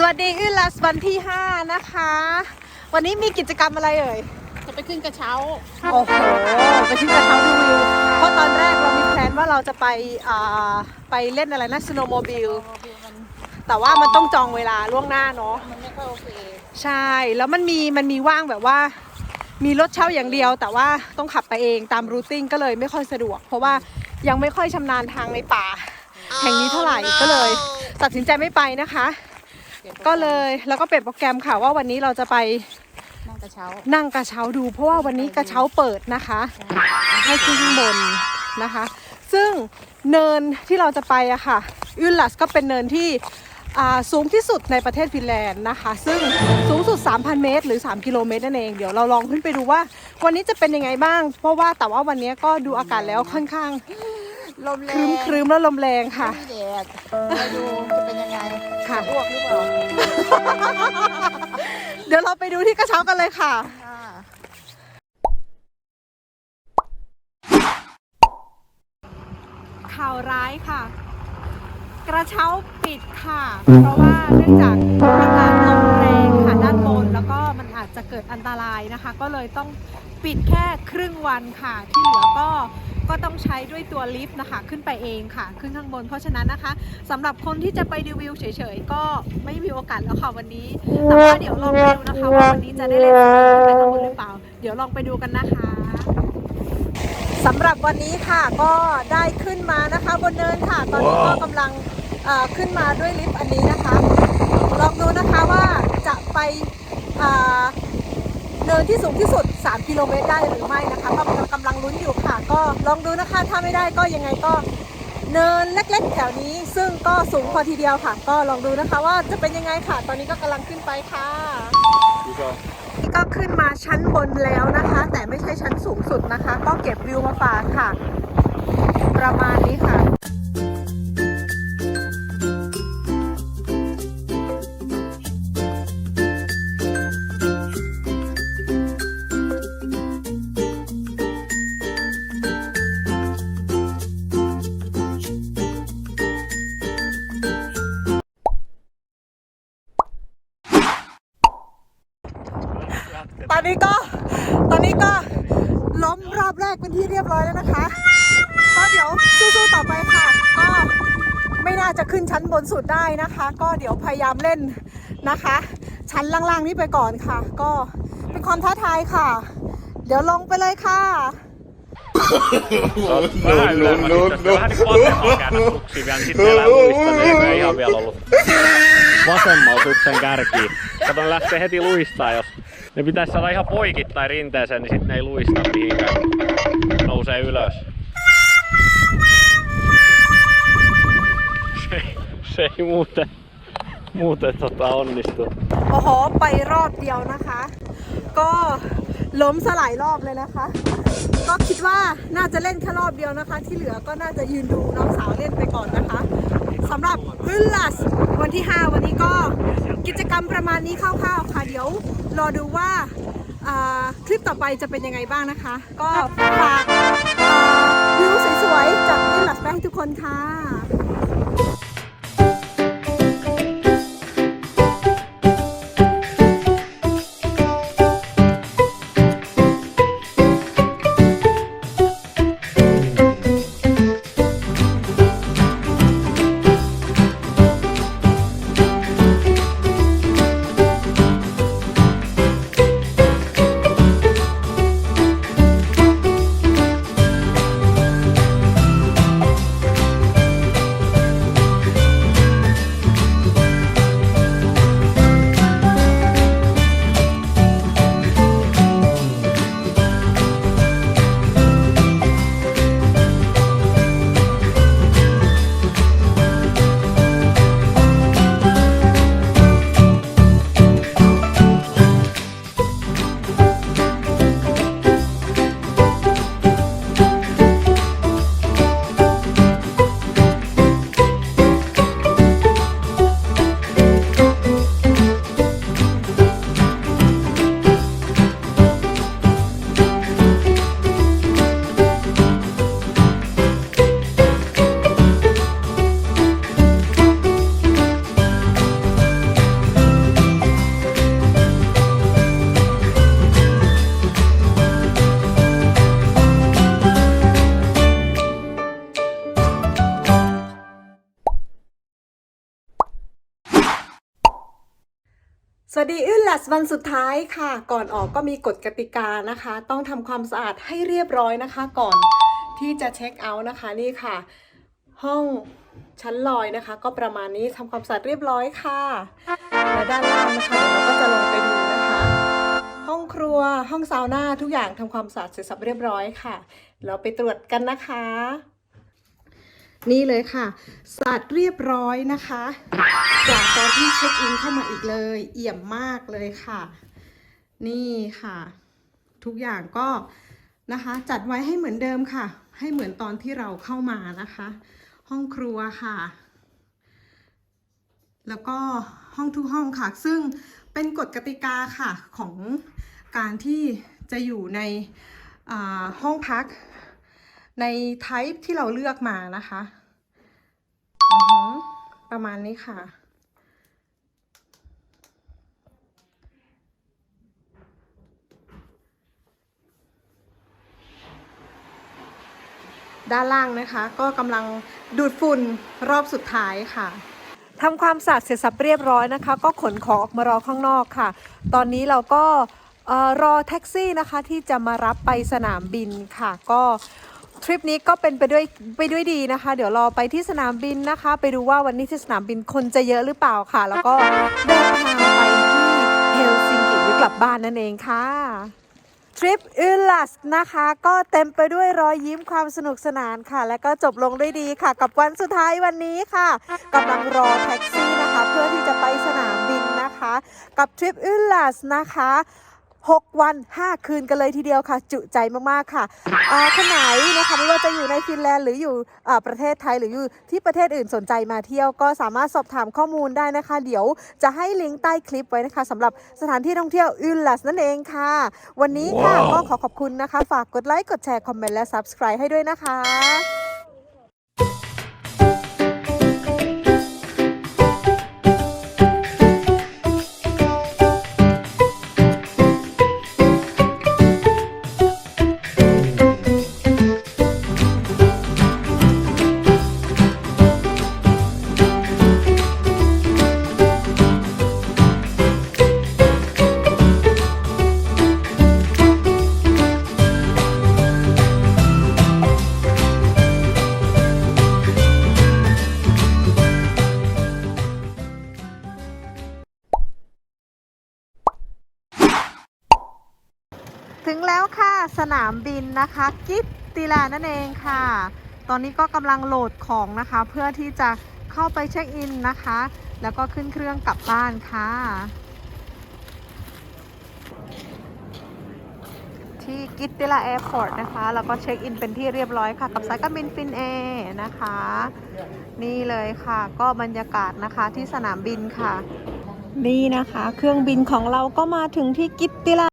สวัสดีอื้อลัสวันที่ 5 นะคะ วันนี้มีกิจกรรมอะไรเอ่ย จะไปขึ้นกระเช้า โอ้โห ไปที่กระเช้าดูวิว เพราะตอนแรกเรามีแพลนว่าเราจะไปอ่าไปเล่นอะไรนะสโนว์โมบิล แต่ว่ามันต้องจองเวลาล่วงหน้าเนาะ มันไม่ค่อยโอเค ใช่ แล้วมันมีมันมีว่างแบบว่า มีรถเช่าอย่างเดียว แต่ว่าต้องขับไปเองตามรูทติ้งก็เลยไม่ค่อยสะดวก เพราะว่ายังไม่ค่อยชำนาญทางในป่า แห่งนี้เท่าไหร่ก็เลย ตัดสินใจไม่ไปนะคะ ก็เลยแล้วก็เปลี่ยนโปรแกรมค่ะว่าวันนี้เราจะไปนั่งกระเช้านั่งกระเช้าดู เพราะว่าวันนี้กระเช้าเปิดนะคะให้ขึ้นข้างบนนะคะ ซึ่งเนินที่เราจะไปอะค่ะยูลัสก็เป็นเนินที่อ่าสูงที่สุดในประเทศฟินแลนด์นะคะ ซึ่งสูงสุด 3,000 เมตร หรือ 3 กิโลเมตรนั่นเอง เดี๋ยวเราลองขึ้นไปดูว่า วันนี้จะเป็นยังไงบ้าง เพราะว่าแต่ว่าวันนี้ก็ดูอากาศแล้วค่อนข้าง ลมแรครึ้งมครึ้มๆแล้วลมแรงค่ะ ไม่มีแดดไปดูจะเป็นยังไงค่ะอ้วกหรือเปล่าเดี๋ยวเราไปดูที่กระเช้ากันเลยค่ะค่ะข่าวร้ายค่ะ กระเช้าปิดค่ะ เพราะว่าเนื่องจากอากาศลมแรงค่ะด้านบน แล้วก็มันอาจจะเกิดอันตรายนะคะ ก็เลยต้องปิดแค่ครึ่งวันค่ะ ที่เหลือก็ ก็ต้องใช้ด้วยตัวลิฟต์นะคะ ขึ้นไปเองค่ะ ขึ้นข้างบน เพราะฉะนั้นนะคะสำหรับคนที่จะไปดูวิวเฉยๆ ก็ไม่มีโอกาสแล้วค่ะวันนี้ แต่ว่าเดี๋ยวลองดูนะคะว่าวันนี้จะได้เล่นขึ้นไปข้างบนหรือเปล่า เดี๋ยวลองไปดูกันนะคะสำหรับวันนี้ค่ะก็ได้ขึ้นมานะคะ บนเนินค่ะ ตอนนี้ก็กำลังขึ้นมาด้วยลิฟต์อันนี้นะคะ ลองดูนะคะว่าจะไปเนินที่สูงที่สุด 3 กิโลเมตรได้หรือไม่นะคะก็กำลังลุ้นอยู่ค่ะ ก็ลองดูนะคะถ้าไม่ได้ก็ยังไงก็เนินเล็กๆ แถวนี้ ซึ่งก็สูงพอทีเดียวค่ะ ก็ลองดูนะคะว่าจะเป็นยังไงค่ะ ตอนนี้ก็กำลังขึ้นไปค่ะนี่ก็ขึ้นมาชั้นบนแล้วนะคะ แต่ไม่ใช่ชั้นสูงสุดนะคะ ก็เก็บวิวมาฝากค่ะ ประมาณนี้ค่ะ อนนี้ก็ตอนนี้ก็ล้มรอบแรกเป็นที่เรียบร้อยแล้วนะคะก็เดี๋ยวสู้ๆต่อไปค่ะ ก็ไม่น่าจะขึ้นชั้นบนสุดได้นะคะ ก็เดี๋ยวพยายามเล่นนะคะ ชั้นล่างๆนี้ไปก่อนค่ะ ก็เป็นความท้าทายค่ะ เดี๋ยวลงไปเลยค่ะ no, no, no. Suksivan sitten elää luista, niin ei ihan vielä ollut. Vasemmalta sutsen kärkiin. Kato lähtee heti luistaa, jos ne pitäisi saada ihan poikittain rinteeseen, niin sitten ne ei luista mihinkään. Nousee ylös. Se, se ei muuten, muuten tota onnistu. โอ้โห ไปรอบเดียวนะคะ ก็ล้มสลายรอบเลยนะคะ ก็คิดว่าน่าจะเล่นแค่รอบเดียวนะคะ ที่เหลือก็น่าจะยืนดูน้องสาวเล่นไปก่อนนะคะสำหรับวิลลัสวันที่ 5 วันนี้ก็กิจกรรมประมาณนี้คร่าวๆค่ะเดี๋ยว รอดูว่าคลิปต่อไปจะเป็นยังไงบ้างนะคะ ก็ฝากอ่าวิวสวยๆจากอินลัสไปให้ทุกคนค่ะ วัสดีอื้นลัสวันสุดท้ายค่ะ ก่อนออกก็มีกฎกติกานะคะ ต้องทำความสะอาดให้เรียบร้อยนะคะ ก่อนที่จะเช็คเอาท์นะคะนี่ค่ะ ห้องชั้นลอยนะคะ ก็ประมาณนี้ทำความสะอาดเรียบร้อยค่ะและด้านล่างนะคะเดี๋ยวเราก็จะลงไปดูนะคะ ห้องครัวห้องซาวน่าทุกอย่างทำความสะอาดเสร็จสับเรียบร้อยค่ะ เราไปตรวจกันนะคะ นี่เลยค่ะสะอาดเรียบร้อยนะคะจากตอนที่เช็คอินเข้ามาอีกเลย เอี่ยมมากเลยค่ะ นี่ค่ะ ทุกอย่างก็นะคะ จัดไว้ให้เหมือนเดิมค่ะ ให้เหมือนตอนที่เราเข้ามานะคะ ห้องครัวค่ะ แล้วก็ห้องทุกห้องค่ะ ซึ่งเป็นกฎกติกาค่ะของการที่จะอยู่ในห้องพัก ใน type ที่เราเลือกมานะคะประมาณนี้ค่ะ ด้านล่างนะคะ ก็กำลังดูดฝุ่นรอบสุดท้ายค่ะทำความสะอาดเสร็จสับเรียบร้อยนะคะ ก็ขนของออกมารอข้างนอกค่ะ ตอนนี้เราก็รอแท็กซี่นะคะที่จะมารับไปสนามบินค่ะ ก็ ทริปนี้ก็เป็นไปด้วยไปด้วยดีนะคะ เดี๋ยวรอไปที่สนามบินนะคะ ไปดูว่าวันนี้ที่สนามบินคนจะเยอะหรือเปล่าค่ะ แล้วก็เดินทางไปที่เฮลซิงกิหรือกลับบ้านนั่นเองค่ะทริปอืลลัสนะคะ ก็เต็มไปด้วยรอยยิ้มความสนุกสนานค่ะ และก็จบลงด้วยดีค่ะ กับวันสุดท้ายวันนี้ค่ะกำลังรอแท็กซี่นะคะ เพื่อที่จะไปสนามบินนะคะ กับทริปอืลัสนะคะ 6 วัน 5 คืนกันเลยทีเดียวค่ะ จุใจมากๆค่ะอ่าคนไหนนะคะไม่ว่าจะอยู่ในฟินแลนด์หรืออยู่อ่าประเทศไทยหรืออยู่ที่ประเทศอื่นสนใจมาเที่ยวก็สามารถสอบถามข้อมูลได้นะคะ เดี๋ยวจะให้ลิงก์ใต้คลิปไว้นะคะสำหรับสถานที่ท่องเที่ยวอืลลัสนั่นเองค่ะ วันนี้ค่ะก็ขอขอบคุณนะคะ ฝากกดไลค์กดแชร์คอมเมนต์และ Subscribe ให้ด้วยนะคะ ถึงแล้วค่ะสนามบินนะคะกิตติลานั่นเองค่ะ ตอนนี้ก็กำลังโหลดของนะคะ เพื่อที่จะเข้าไปเช็คอินนะคะ แล้วก็ขึ้นเครื่องกลับบ้านค่ะ ที่กิตติลาแอร์พอร์ตนะคะ แล้วก็เช็คอินเป็นที่เรียบร้อยค่ะ กับสายการบินฟินแอร์นะคะ นี่เลยค่ะ ก็บรรยากาศนะคะที่สนามบินค่ะ นี่นะคะ เครื่องบินของเราก็มาถึงที่กิตติลา